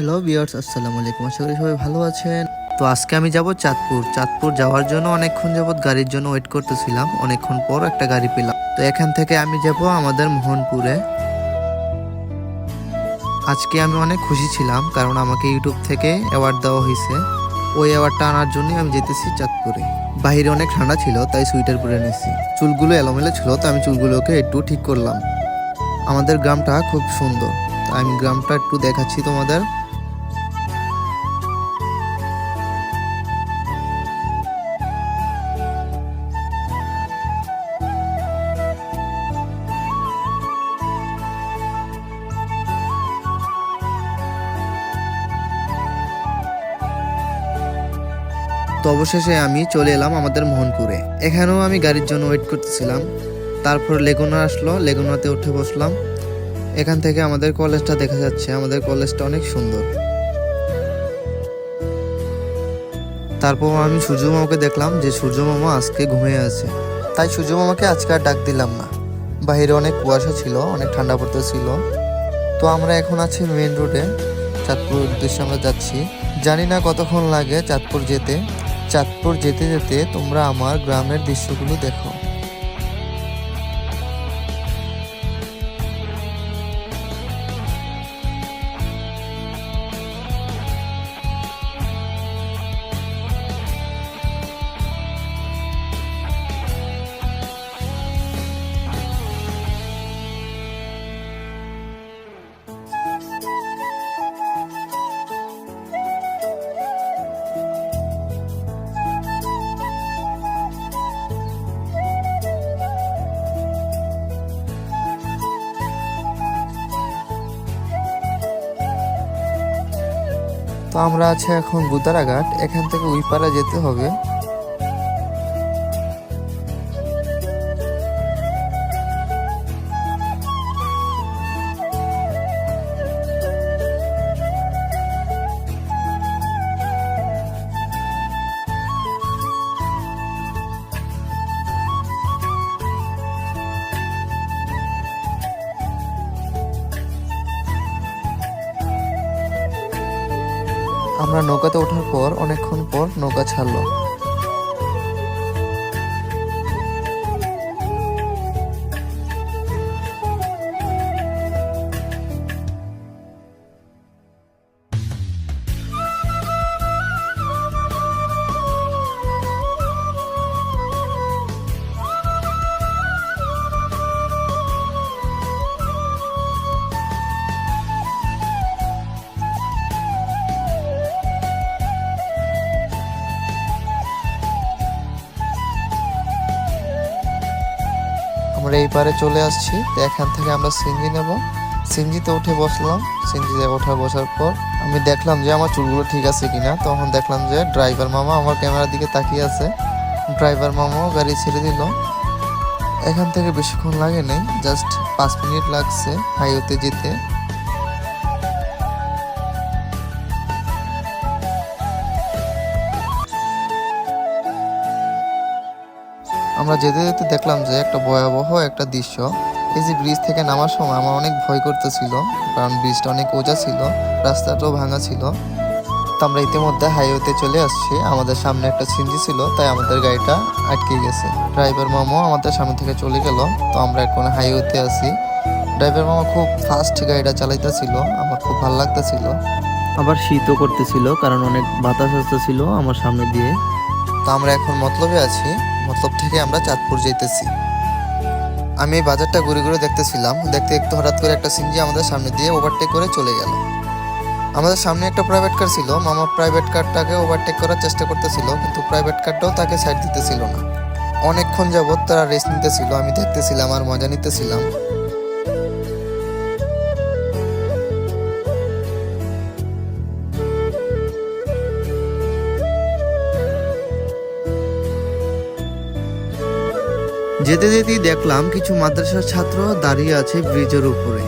Hello বিয়ার্স আসসালামু আলাইকুম। আশা করি সবাই ভালো আছেন। তো আজকে আমি যাব চাঁদপুর। চাঁদপুর যাওয়ার জন্য অনেকক্ষণ যাবত গাড়ির জন্য ওয়েট করতেছিলাম। অনেকক্ষণ পর একটা গাড়ি পেলাম। তো এখান থেকে আমি যাব আমাদের মোহনপুরে। আজকে আমি অনেক খুশি ছিলাম, কারণ আমাকে ইউটিউব থেকে অ্যাওয়ার্ড দেওয়া হয়েছে। ওই অ্যাওয়ার্ডটা আনার জন্যই আমি যেতেছি চাঁদপুরে। বাইরে অনেক ঠান্ডা ছিল, তাই সোয়েটার পরে নিয়েছি চুলগুলো এলোমেলো ছিল, তো আমি চুলগুলোকে একটু ঠিক করলাম। আমাদের গ্রামটা খুব সুন্দর। আমি গ্রামটা একটু দেখাচ্ছি তোমাদের। তো অবশেষে আমি চলে এলাম আমাদের মোহনপুরে। এখানেও আমি গাড়ির জন্য ওয়েট করতেছিলাম। তারপর লেগুনা আসলো, লেগুনাতে উঠে বসলাম। এখান থেকে আমাদের কলেজটা দেখা যাচ্ছে। আমাদের কলেজটা অনেক সুন্দর। তারপর আমি সূর্য মামাকে দেখলাম যে সূর্য মামা আজকে ঘুমিয়ে আছে। তাই সূর্য মামাকে আজকে আর ডাক দিলাম না। বাইরে অনেক কুয়াশা ছিল, অনেক ঠান্ডা পড়তেছিল। তো আমরা এখন আছি মেন রোডে চাঁদপুর উদ্দেশ্যে আমরা যাচ্ছি। জানি না কতক্ষণ লাগে চাঁদপুর যেতে। চাঁদপুর যেতে যেতে তোমরা আমার গ্রামের দৃশ্যগুলো দেখো। তো আমরা আছি এখন গুদারাঘাট এখান থেকে উইপাড়া যেতে হবে। আমরা নৌকাতে ওঠার পর অনেকক্ষণ পর নৌকা ছাড়লো। এই পারে চলে আসছি। তো এখান থেকে আমরা সিঞ্জি নেব। সিঞ্জিতে উঠে বসলাম। সিঞ্জিতে ওঠা বসার পর আমি দেখলাম যে আমার চুলগুলো ঠিক আছে কিনা। তখন দেখলাম যে ড্রাইভার মামা আমার ক্যামেরার দিকে তাকিয়ে আছে। ড্রাইভার মামাও গাড়ি ছেড়ে দিল। এখান থেকে বেশিক্ষণ লাগে নাই। জাস্ট পাঁচ মিনিট লাগছে হাইওয়েতে যেতে। আমরা যেতে যেতে দেখলাম যে একটা ভয়াবহ একটা দৃশ্য। এই যে ব্রিজ থেকে নামার সময় আমার অনেক ভয় করতেছিল কারণ ব্রিজটা অনেক ওজা ছিল রাস্তাটাও ভাঙা ছিল। তো আমরা ইতিমধ্যে হাইওয়েতে চলে আসছি। আমাদের সামনে একটা সিঞ্জি ছিল তাই আমাদের গাড়িটা আটকে গেছে। ড্রাইভার মামা আমাদের সামনে থেকে চলে গেল। তো আমরা এখন হাইওয়েতে আছি। ড্রাইভার মামা খুব ফাস্ট গাড়িটা চালাইতেছিল আমার খুব ভালো লাগতেছিল। আবার শীতও করতেছিল কারণ অনেক বাতাস আসতেছিল আমার সামনে দিয়ে। তো আমরা এখন মতলবে আছি মতলব থেকে আমরা চাঁদপুর যেতেছি আমি এই বাজারটা ঘুরে ঘুরে দেখতেছিলাম। দেখতে একটু হঠাৎ করে একটা সিনজি আমাদের সামনে দিয়ে ওভারটেক করে চলে গেল। আমাদের সামনে একটা প্রাইভেট কার ছিল। মামা প্রাইভেট কারটাকে ওভারটেক করার চেষ্টা করতেছিল, কিন্তু প্রাইভেট কারটাও তাকে সাইড দিতেছিল না। অনেকক্ষণ যাবৎ তারা রেস্ট নিতেছিল, আমি দেখতেছিলাম আর মজা নিতেছিলাম। যেতে যেতেই দেখলাম কিছু মাদ্রাসার ছাত্র দাঁড়িয়ে আছে ব্রিজের উপরে।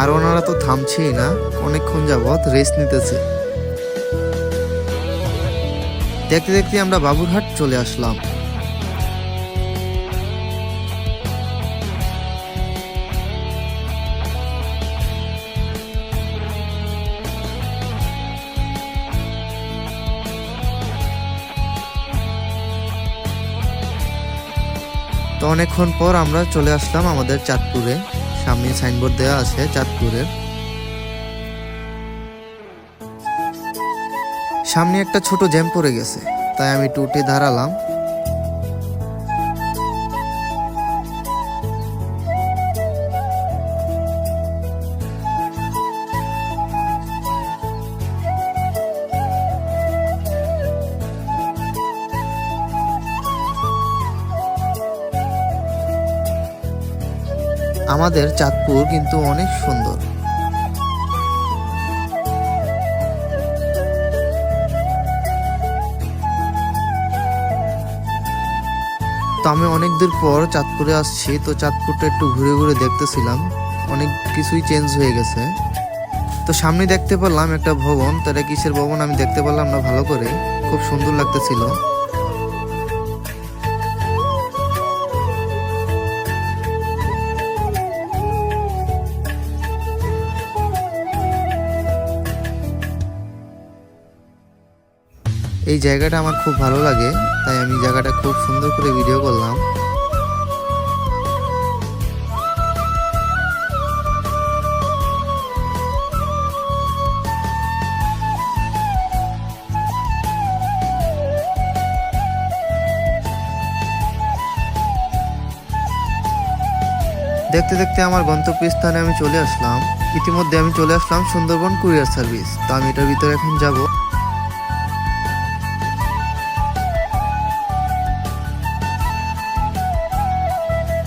আর ওনারা তো থামছেই না, অনেকক্ষণ যাবৎ রেস্ট নিতেছে। দেখতে দেখতে আমরা বাবুরহাট চলে আসলাম। অনেকক্ষণ পর আমরা চলে আসলাম আমাদের চাঁদপুরে। সামনে সাইনবোর্ড দেওয়া আছে চাঁদপুরের সামনে একটা ছোট জ্যাম পড়ে গেছে, তাই আমি টুটে দাঁড়ালাম আমাদের চাঁদপুর কিন্তু অনেক সুন্দর। তো আমি অনেক দূর পর চাঁদপুরে আসছি, তো চাঁদপুরটা একটু ঘুরে ঘুরে দেখতেছিলাম। অনেক কিছুই চেঞ্জ হয়ে গেছে। তো সামনে দেখতে পেলাম একটা ভবন, তো এটা কিসের ভবন আমি দেখতে পারলাম না, ভালো করে। খুব সুন্দর লাগতেছিল। এই জায়গাটা আমার খুব ভালো লাগে, তাই আমি জায়গাটা খুব সুন্দর করে ভিডিও করলাম। দেখতে দেখতে আমার গন্তব্যস্থানে আমি চলে আসলাম। ইতিমধ্যে আমি চলে আসলাম সুন্দরবন কুরিয়ার সার্ভিস, তো আমি এটার ভিতরে এখন যাব।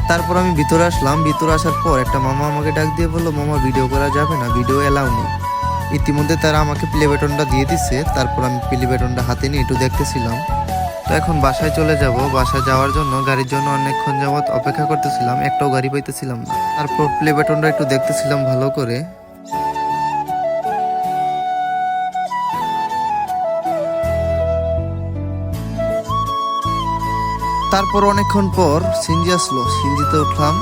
তারপর আমি ভিতরে আসলাম, ভিতরে আসার পর একটা মামা আমাকে ডাক দিয়ে বলল, মামা ভিডিও করা যাবে না ভিডিও এলাও নেই। ইতিমধ্যে তারা আমাকে প্লে বেটনটা দিয়ে দিচ্ছে তারপর আমি প্লে বেটনটা হাতে নিয়ে একটু দেখতেছিলাম। তো এখন বাসায় চলে যাব, বাসায় যাওয়ার জন্য, গাড়ির জন্য অনেকক্ষণ যাবৎ অপেক্ষা করতেছিলাম, একটাও গাড়ি পাইতেছিলাম না। তারপর প্লে বেটনটা একটু দেখতেছিলাম ভালো করে। তারপর অনেকক্ষণ পর সিনজি আসলো। সিনজিতে উঠলাম।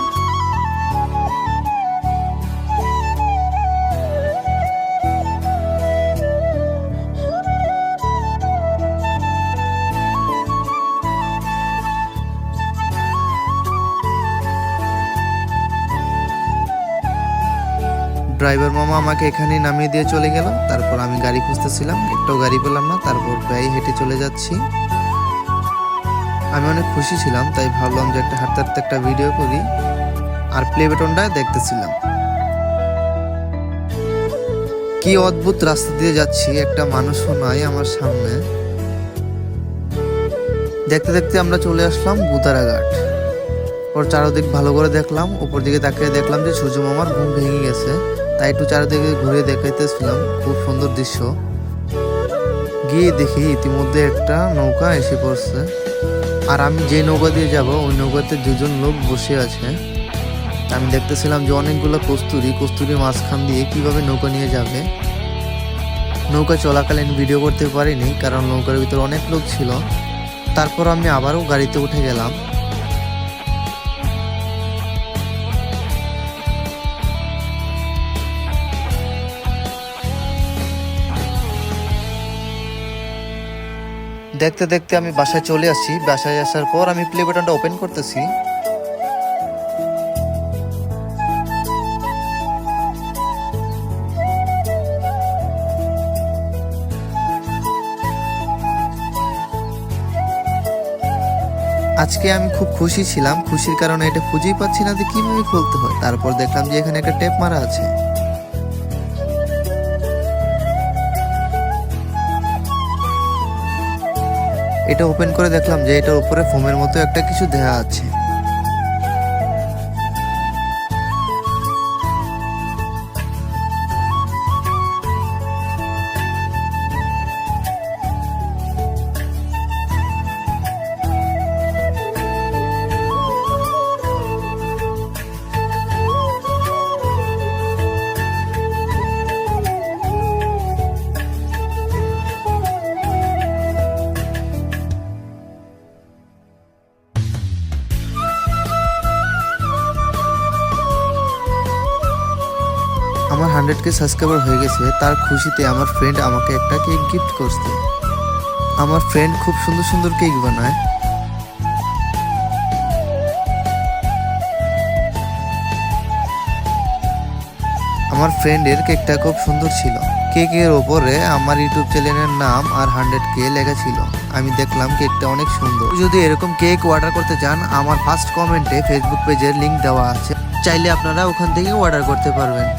ড্রাইভার মামা আমাকে এখানে নামিয়ে দিয়ে চলে গেল। তারপর আমি গাড়ি খুঁজতেছিলাম। একটাও গাড়ি পেলাম না। তারপর প্রায় হেঁটে চলে যাচ্ছি। আমি অনেক খুশি ছিলাম, তাই ভাবলাম যে একটা হাঁটতে হাঁটতে একটা ভিডিও করি আর প্লে বাটনটা দেখতেছিলাম। কি অদ্ভুত রাস্তা দিয়ে যাচ্ছি, একটা মানুষও নাই আমার সামনে। দেখতে দেখতে আমরা চলে আসলাম গুদারাঘাট। ওর চারদিক ভালো করে দেখলাম উপর দিকে তাকিয়ে দেখলাম যে সূর্য মামার ঘুম ভেঙে গেছে, তাই একটু চারিদিকে ঘুরে দেখাইতেছিলাম, খুব সুন্দর দৃশ্য। গিয়ে দেখি ইতিমধ্যে একটা নৌকা এসে পড়ছে। আর আমি যে নৌকা দিয়ে যাব, ওই নৌকাতে দুজন লোক বসে আছে। আমি দেখতেছিলাম যে অনেকগুলো কস্তুরি কস্তুরি মাঝখান দিয়ে কীভাবে নৌকা নিয়ে যাবে। নৌকা চলাকালীন ভিডিও করতে পারিনি, কারণ নৌকার ভিতরে অনেক লোক ছিল। তারপর আমি আবারও গাড়িতে উঠে গেলাম। দেখতে দেখতে আমি বাসায় চলে আসি। বাসায় আসার পর আমি প্লে বাটনটা ওপেন করতেছি। আজকে আমি খুব খুশি ছিলাম। খুশির কারণে এটা খুঁজেই পাচ্ছি না যে কীভাবে খুলতে হয়। তারপর দেখলাম যে এখানে একটা টেপ মারা আছে। এটা ওপেন করে দেখলাম যে এটার উপরে ফোমের মতো একটা কিছু দেয়া আছে। হান্ড্রেড কে সাবস্ক্রাইবার হয়ে গেছে, তার খুশিতে আমার ফ্রেন্ড আমাকে একটা কেক গিফট করছে। আমার ফ্রেন্ড খুব সুন্দর সুন্দর কেক বানায়। আমার ফ্রেন্ডের কেকটা খুব সুন্দর ছিল। কেকের ওপরে আমার ইউটিউব চ্যানেলের নাম আর হান্ড্রেড কে লেখা ছিল। আমি দেখলাম কেকটা অনেক সুন্দর। যদি এরকম কেক অর্ডার করতে চান, আমার ফার্স্ট কমেন্টে ফেসবুক পেজের লিঙ্ক দেওয়া আছে। চাইলে আপনারা ওখান থেকে অর্ডার করতে পারবেন।